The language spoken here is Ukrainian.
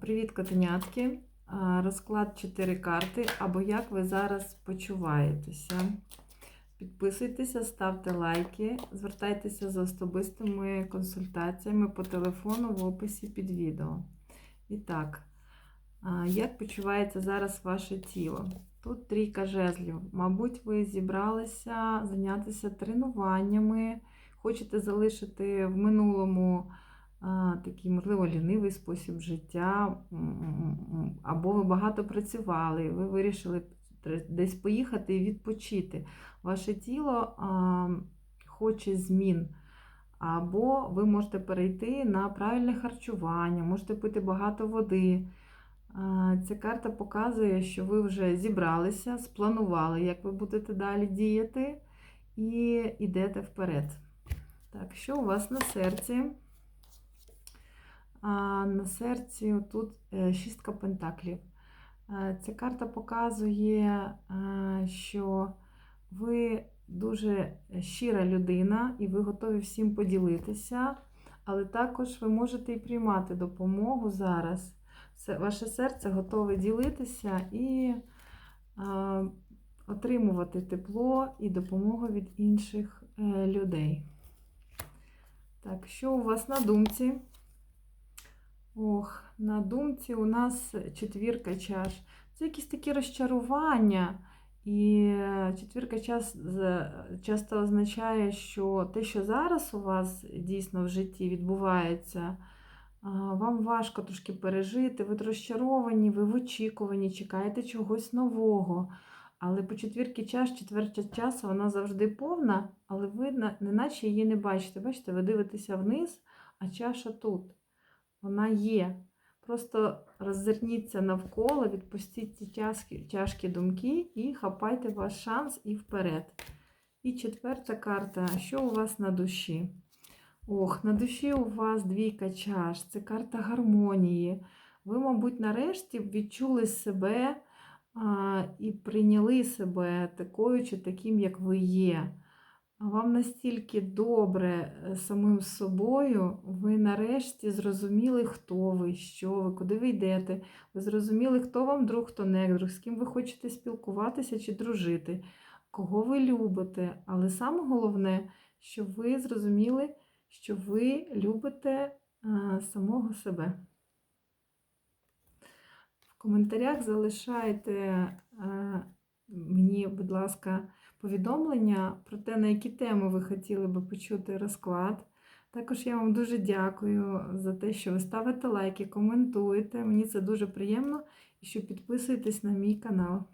Привіт, котенятки! Розклад 4 карти, або як ви зараз почуваєтеся. Підписуйтеся, ставте лайки, звертайтеся за особистими консультаціями по телефону в описі під відео. І так, як почувається зараз ваше тіло? Тут трійка жезлів. Мабуть, ви зібралися зайнятися тренуваннями, хочете залишити в минулому такий, можливо, лінивий спосіб життя, або ви багато працювали, ви вирішили десь поїхати і відпочити. Ваше тіло хоче змін. Або ви можете перейти на правильне харчування, можете пити багато води. Ця карта показує, що ви вже зібралися, спланували, як ви будете далі діяти, і йдете вперед. Так, що у вас на серці? А на серці тут е, шістка пентаклів. Е, Ця карта показує, е, що ви дуже щира людина і ви готові всім поділитися, але також ви можете і приймати допомогу зараз. Ваше серце готове ділитися і отримувати тепло і допомогу від інших людей. Так, що у вас на думці? Ох, на думці у нас четвірка чаш. Це якісь такі розчарування. І е, четвірка чаш з- часто означає, що те, що зараз у вас дійсно в житті відбувається, вам важко трошки пережити, ви розчаровані, ви в очікуванні, чекаєте чогось нового. Але по четвірки чаш, четверта часу, вона завжди повна, але ви неначе її не бачите. Бачите, ви дивитеся вниз, а чаша тут. Вона є. Просто роззирніться навколо, відпустіть ці тяжкі, тяжкі думки і хапайте ваш шанс і вперед. І четверта карта. Що у вас на душі? Ох, на душі у вас двійка чаш. Це карта гармонії. Ви, мабуть, нарешті відчули себе а, і прийняли себе такою чи таким, як ви є. Вам настільки добре е, самим собою, ви нарешті зрозуміли, хто ви, що ви, куди ви йдете. Ви зрозуміли, хто вам друг, хто не друг, з ким ви хочете спілкуватися чи дружити, кого ви любите. Але саме головне, що ви зрозуміли, що ви любите самого себе. В коментарях залишайте мені, будь ласка, повідомлення про те, на які теми ви хотіли би почути розклад. Також я вам дуже дякую за те, що ви ставите лайки, коментуєте. Мені це дуже приємно і що підписуєтесь на мій канал.